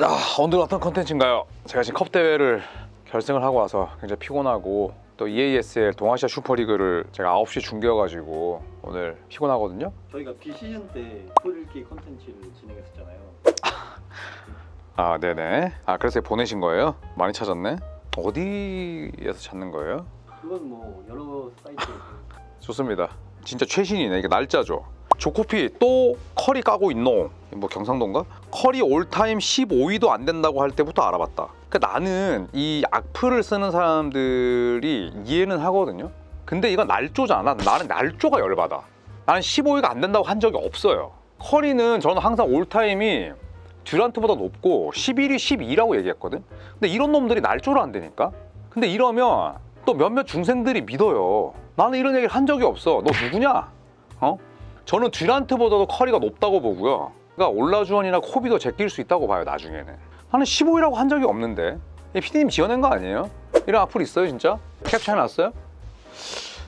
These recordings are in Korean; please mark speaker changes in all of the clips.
Speaker 1: 아, 오늘 어떤 컨텐츠인가요? 제가 지금 컵 대회를 결승을 하고 와서 굉장히 피곤하고 또 EASL 동아시아 슈퍼리그를 제가 9시 중계여가지고 오늘 피곤하거든요.
Speaker 2: 저희가 비시즌 때 풀읽기 컨텐츠를 진행했었잖아요.
Speaker 1: 아, 네네. 아, 그래서 보내신 거예요? 많이 찾았네. 어디에서 찾는 거예요?
Speaker 2: 그건 뭐 여러 사이트에서
Speaker 1: 좋습니다. 진짜 최신이네. 이게 날짜죠. 조코피 또 커리 까고 있노. 뭐 경상도인가? 커리 올타임 15위도 안 된다고 할 때부터 알아봤다. 그러니까 나는 이 악플을 쓰는 사람들이 이해는 하거든요. 근데 이건 날조잖아. 나는 날조가 열받아. 나는 15위가 안 된다고 한 적이 없어요. 커리는 저는 항상 올타임이 듀란트보다 높고 11위, 12위라고 얘기했거든. 근데 이런 놈들이 날조를 안 되니까. 근데 이러면 또 몇몇 중생들이 믿어요. 나는 이런 얘기를 한 적이 없어. 너 누구냐? 어? 저는 듀란트보다도 커리가 높다고 보고요. 그러니까 올라주원이나 코비도 제낄 수 있다고 봐요. 나중에는. 나는 15위라고 한 적이 없는데. 이 PD님 지어낸 거 아니에요? 이런 악플 있어요, 진짜? 캡처해놨어요?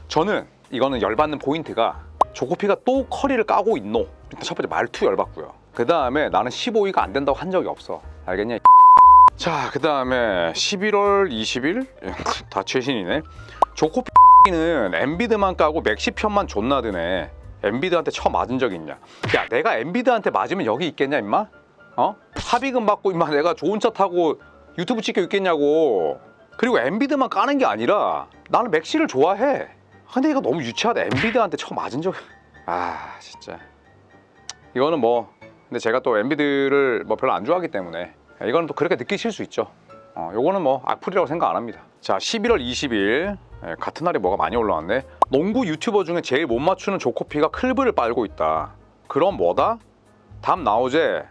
Speaker 1: 저는 이거는 열받는 포인트가 조코피가 또 커리를 까고 있노. 첫 번째 말투 열받고요. 그 다음에 나는 15위가 안 된다고 한 적이 없어. 알겠냐? 자, 그 다음에 11월 20일 다 최신이네. 조코피는 엔비드만 까고 맥시 편만 존나 드네. 엔비드한테 쳐 맞은 적 있냐? 야, 내가 엔비드한테 맞으면 여기 있겠냐, 임마? 어? 합의금 받고 임마 내가 좋은 차 타고 유튜브 찍혀 있겠냐고. 그리고 엔비드만 까는 게 아니라 나는 맥시를 좋아해. 근데 이거 너무 유치하다. 엔비드한테 쳐 맞은 적. 아, 진짜. 이거는 뭐 근데 제가 또 엔비드를 뭐 별로 안 좋아하기 때문에 이거는 또 그렇게 느끼실 수 있죠. 어, 요거는 뭐 악플이라고 생각 안 합니다. 자, 11월 20일 예, 같은 날에 뭐가 많이 올라왔네. 농구 유튜버 중에 제일 못 맞추는 조코피가 클브를 빨고 있다. 그럼 뭐다? 답 나오제.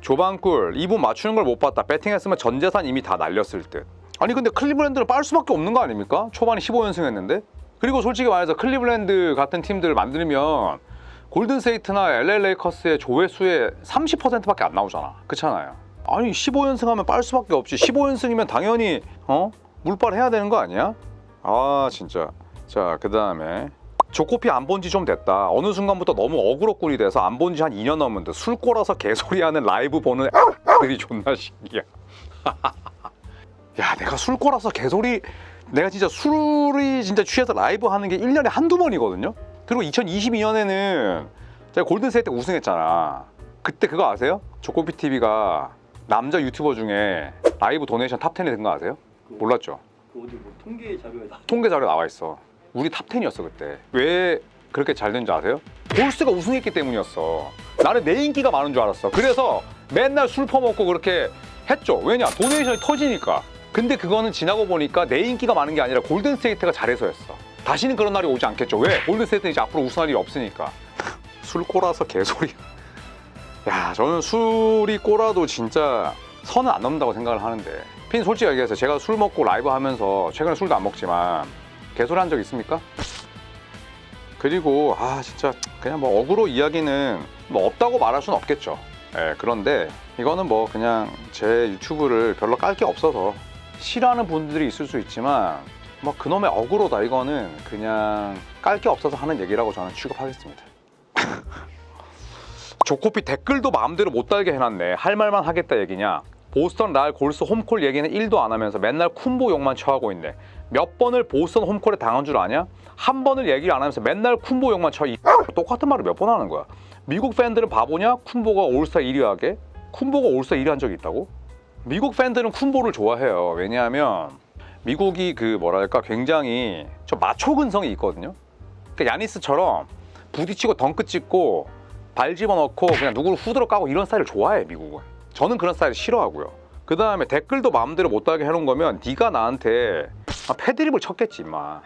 Speaker 1: 조방꿀 2분 맞추는 걸 못 봤다. 배팅했으면 전 재산 이미 다 날렸을 듯. 아니 근데 클리블랜드는 빨 수밖에 없는 거 아닙니까? 초반에 15연승 했는데. 그리고 솔직히 말해서 클리블랜드 같은 팀들을 만들면 골든세이트나 LA 레이커스의 조회수의 30%밖에 안 나오잖아. 그렇잖아요. 아니 15연승 하면 빨 수밖에 없지. 15연승이면 당연히 어? 물빨 해야 되는 거 아니야? 아 진짜. 자 그 다음에 조코피 안 본 지 좀 됐다. 어느 순간부터 너무 어그로꿀이 돼서 안 본 지 한 2년 넘었는데 술 꼬라서 개소리하는 라이브 보는 들이 존나 신기해. 야 내가 술 꼬라서 개소리 내가 진짜 술이 진짜 취해서 라이브 하는 게 1년에 한두 번이거든요. 그리고 2022년에는 제가 골든세이트 우승했잖아. 그때 그거 아세요? 조코피 TV가 남자 유튜버 중에 라이브 도네이션 탑 10에 든 거 아세요? 몰랐죠?
Speaker 2: 그 어디 뭐 통계 자료에 나
Speaker 1: 통계 자료 나와 있어. 우리 탑 10이었어 그때. 왜 그렇게 잘 된 줄 아세요? 볼스가 우승했기 때문이었어. 나는 내 인기가 많은 줄 알았어. 그래서 맨날 술 퍼먹고 그렇게 했죠. 왜냐? 도네이션이 터지니까. 근데 그거는 지나고 보니까 내 인기가 많은 게 아니라 골든스테이트가 잘해서였어. 다시는 그런 날이 오지 않겠죠. 왜? 골든스테이트는 이제 앞으로 우승할 일이 없으니까. 술 꼬라서 개소리. 야, 저는 술이 꼬라도 진짜 선은 안 넘는다고 생각을 하는데. 핀 솔직히 얘기해서 제가 술 먹고 라이브 하면서 최근에 술도 안 먹지만 개소리 한적 있습니까? 그리고 아 진짜 그냥 뭐 어그로 이야기는 뭐 없다고 말할 수는 없겠죠. 예, 그런데 이거는 뭐 그냥 제 유튜브를 별로 깔 게 없어서 싫어하는 분들이 있을 수 있지만 뭐 그놈의 어그로다 이거는 그냥 깔 게 없어서 하는 얘기라고 저는 취급하겠습니다. 조코피 댓글도 마음대로 못 달게 해놨네. 할 말만 하겠다 얘기냐? 보스턴 랄 골스 홈콜 얘기는 1도 안 하면서 맨날 쿤보 욕만 처하고 있네. 몇 번을 보스턴 홈콜에 당한 줄 아냐? 한 번을 얘기를 안 하면서 맨날 쿤보 욕만 쳐. 이 똑같은 말을 몇 번 하는 거야. 미국 팬들은 바보냐? 쿤보가 올스타 1위 하게? 쿤보가 올스타 1위 한 적이 있다고? 미국 팬들은 쿤보를 좋아해요. 왜냐하면 미국이 그 뭐랄까 굉장히 좀 마초 근성이 있거든요. 그러니까 야니스처럼 부딪히고 덩크 찍고 발 집어넣고 그냥 누구를 후드로 까고 이런 스타일을 좋아해 미국은. 저는 그런 스타일 싫어하고요. 그 다음에 댓글도 마음대로 못 달게 해놓은 거면 네가 나한테 아, 패드립을 쳤겠지 임마.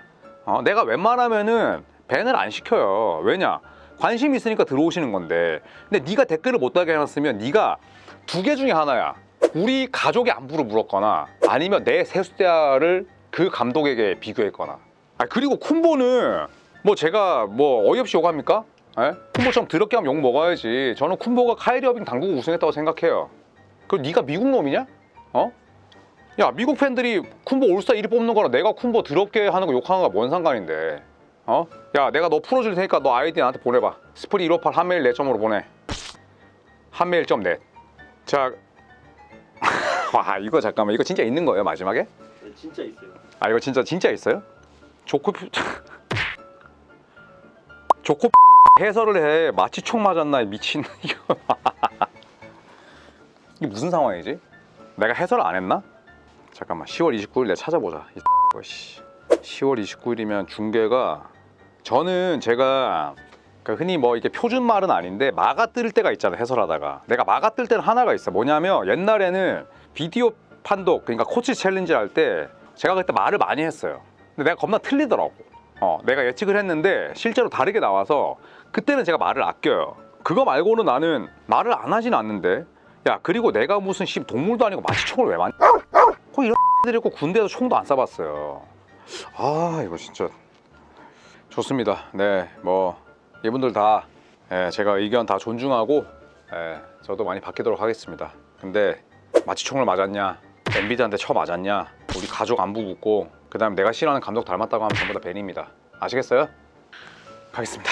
Speaker 1: 어, 내가 웬만하면은 밴을 안 시켜요. 왜냐? 관심 있으니까 들어오시는 건데. 근데 네가 댓글을 못 달게 해놨으면 네가 두 개 중에 하나야. 우리 가족의 안부를 물었거나 아니면 내 세숫대야를 그 감독에게 비교했거나. 아 그리고 쿤보는 뭐 제가 뭐 어이없이 욕합니까? 예? 쿤보처럼 더럽게 하면 욕 먹어야지. 저는 쿤보가 카이리 어빙 당구고 우승했다고 생각해요. 그럼 네가 미국 놈이냐? 어? 야 미국 팬들이 쿤보 올스타 1위 뽑는 거랑 내가 쿤보 더럽게 하는 거 욕하는 거가 뭔 상관인데? 어? 야 내가 너 풀어줄 테니까 너 아이디 나한테 보내봐. 스프리 158 한메일 내 점으로 보내. 한메일 점 넷. 자 와 이거 잠깐만 이거 진짜 있는 거예요 마지막에?
Speaker 2: 네, 진짜 있어요.
Speaker 1: 아 이거 진짜 진짜 있어요? 조코 조코 해설을 해. 마치 총 맞았나 이 미친. 이거. 이게 무슨 상황이지? 내가 해설 안 했나? 잠깐만 10월 29일 내가 찾아보자 이 이거 씨. 10월 29일이면 중계가 저는 제가 그 흔히 뭐 이게 표준 말은 아닌데 마가 뜰 때가 있잖아 해설하다가. 내가 마가 뜰 때는 하나가 있어. 뭐냐면 옛날에는 비디오 판독 그러니까 코치 챌린지 할 때 제가 그때 말을 많이 했어요. 근데 내가 겁나 틀리더라고 어 내가 예측을 했는데 실제로 다르게 나와서 그때는 제가 말을 아껴요. 그거 말고는 나는 말을 안 하진 않는데 야 그리고 내가 무슨 씨 동물도 아니고 마취총을 왜 맞냐? 거 이런 들이 있고 군대에서 총도 안 쏴봤어요. 아 이거 진짜 좋습니다. 네 뭐 이분들 다 예, 제가 의견 다 존중하고 예, 저도 많이 바뀌도록 하겠습니다. 근데 마취총을 맞았냐? 엔비드한테 쳐 맞았냐? 우리 가족 안부 묻고 그 다음에 내가 싫어하는 감독 닮았다고 하면 전부 다 벤입니다 아시겠어요? 가겠습니다